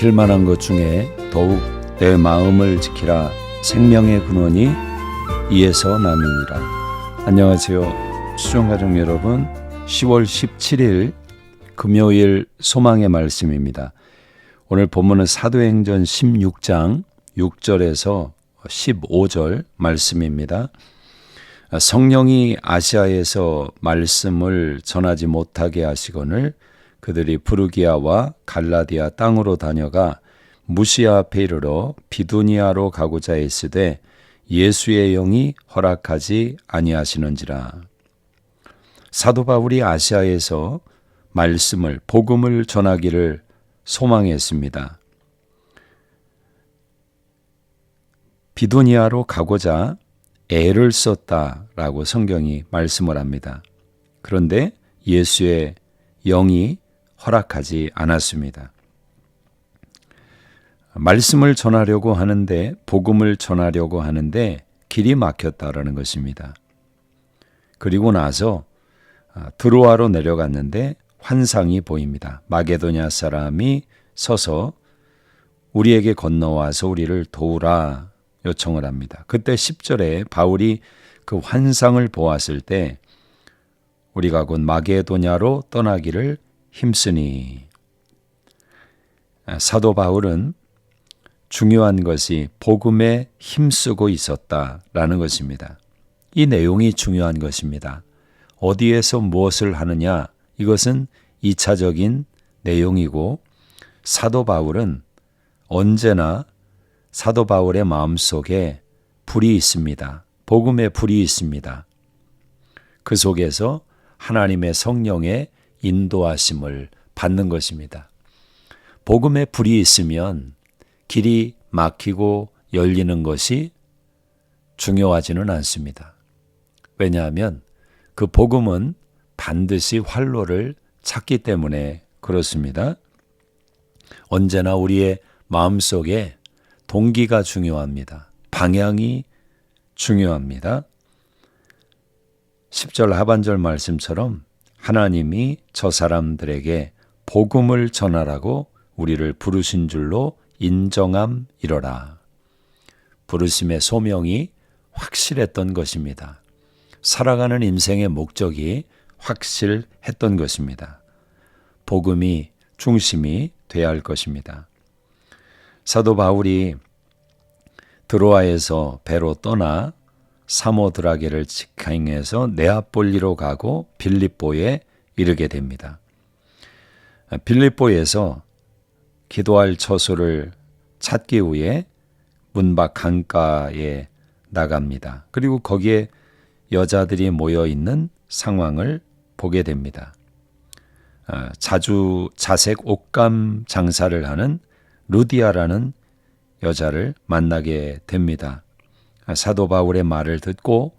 지킬 만한 것 중에 더욱 내 마음을 지키라 생명의 근원이 이에서 남이니라. 안녕하세요. 수종가족 여러분. 10월 17일 금요일 소망의 말씀입니다. 오늘 본문은 사도행전 16장 6절에서 15절 말씀입니다. 성령이 아시아에서 말씀을 전하지 못하게 하시거늘 그들이 부르기아와 갈라디아 땅으로 다녀가 무시아 앞에 이르러 비두니아로 가고자 했으되 예수의 영이 허락하지 아니하시는지라. 사도 바울이 아시아에서 말씀을 복음을 전하기를 소망했습니다. 비두니아로 가고자 애를 썼다라고 성경이 말씀을 합니다. 그런데 예수의 영이 허락하지 않았습니다. 말씀을 전하려고 하는데 복음을 전하려고 하는데 길이 막혔다라는 것입니다. 그리고 나서 드로아로 내려갔는데 환상이 보입니다. 마게도냐 사람이 서서 우리에게 건너와서 우리를 도우라 요청을 합니다. 그때 10절에 바울이 그 환상을 보았을 때 우리가 곧 마게도냐로 떠나기를 힘쓰니 사도 바울은 중요한 것이 복음에 힘쓰고 있었다라는 것입니다. 이 내용이 중요한 것입니다. 어디에서 무엇을 하느냐 이것은 2차적인 내용이고 사도 바울은 언제나 사도 바울의 마음속에 불이 있습니다. 복음의 불이 있습니다. 그 속에서 하나님의 성령의 인도하심을 받는 것입니다. 복음의 불이 있으면 길이 막히고 열리는 것이 중요하지는 않습니다. 왜냐하면 그 복음은 반드시 활로를 찾기 때문에 그렇습니다. 언제나 우리의 마음속에 동기가 중요합니다. 방향이 중요합니다. 10절 하반절 말씀처럼 하나님이 저 사람들에게 복음을 전하라고 우리를 부르신 줄로 인정함 이러라. 부르심의 소명이 확실했던 것입니다. 살아가는 인생의 목적이 확실했던 것입니다. 복음이 중심이 되어야 할 것입니다. 사도 바울이 드로아에서 배로 떠나 사모드라게를 직행해서 네아폴리로 가고 빌립보에 이르게 됩니다. 빌립보에서 기도할 처소를 찾기 위해 문밖 강가에 나갑니다. 그리고 거기에 여자들이 모여 있는 상황을 보게 됩니다. 자주 자색 옷감 장사를 하는 루디아라는 여자를 만나게 됩니다. 사도 바울의 말을 듣고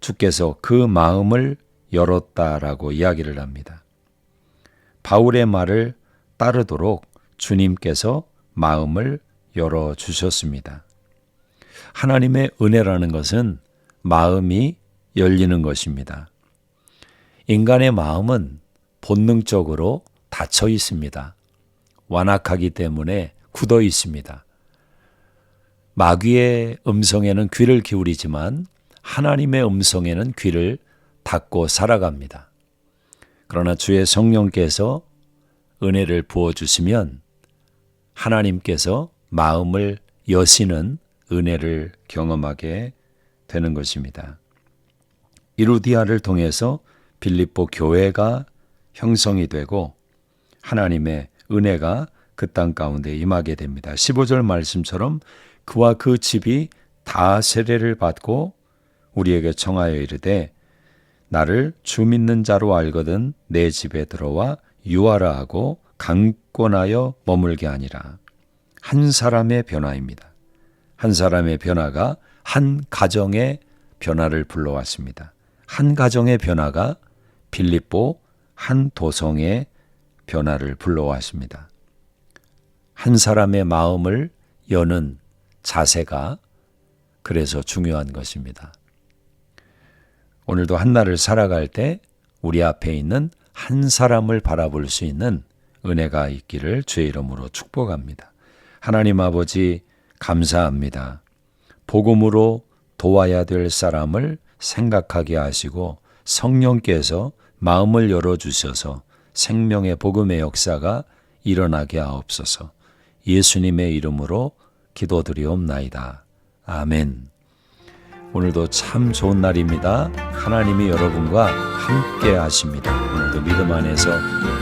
주께서 그 마음을 열었다라고 이야기를 합니다. 바울의 말을 따르도록 주님께서 마음을 열어 주셨습니다. 하나님의 은혜라는 것은 마음이 열리는 것입니다. 인간의 마음은 본능적으로 닫혀 있습니다. 완악하기 때문에 굳어 있습니다. 마귀의 음성에는 귀를 기울이지만 하나님의 음성에는 귀를 닫고 살아갑니다. 그러나 주의 성령께서 은혜를 부어주시면 하나님께서 마음을 여시는 은혜를 경험하게 되는 것입니다. 이루디아를 통해서 빌립보 교회가 형성이 되고 하나님의 은혜가 그 땅 가운데 임하게 됩니다. 15절 말씀처럼 그와 그 집이 다 세례를 받고 우리에게 청하여 이르되 나를 주 믿는 자로 알거든 내 집에 들어와 유하라 하고 강권하여 머물게 아니라 한 사람의 변화입니다. 한 사람의 변화가 한 가정의 변화를 불러왔습니다. 한 가정의 변화가 빌립보 한 도성의 변화를 불러왔습니다. 한 사람의 마음을 여는 자세가 그래서 중요한 것입니다. 오늘도 한날을 살아갈 때 우리 앞에 있는 한 사람을 바라볼 수 있는 은혜가 있기를 주의 이름으로 축복합니다. 하나님 아버지 감사합니다. 복음으로 도와야 될 사람을 생각하게 하시고 성령께서 마음을 열어 주셔서 생명의 복음의 역사가 일어나게 하옵소서 예수님의 이름으로 기도드리옵나이다. 아멘. 오늘도 참 좋은 날입니다. 하나님이 여러분과 함께 하십니다. 오늘도 믿음 안에서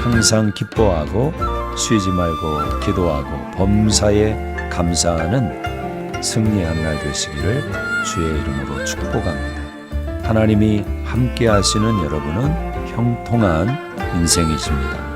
항상 기뻐하고 쉬지 말고 기도하고 범사에 감사하는 승리한 날 되시기를 주의 이름으로 축복합니다. 하나님이 함께 하시는 여러분은 형통한 인생이십니다.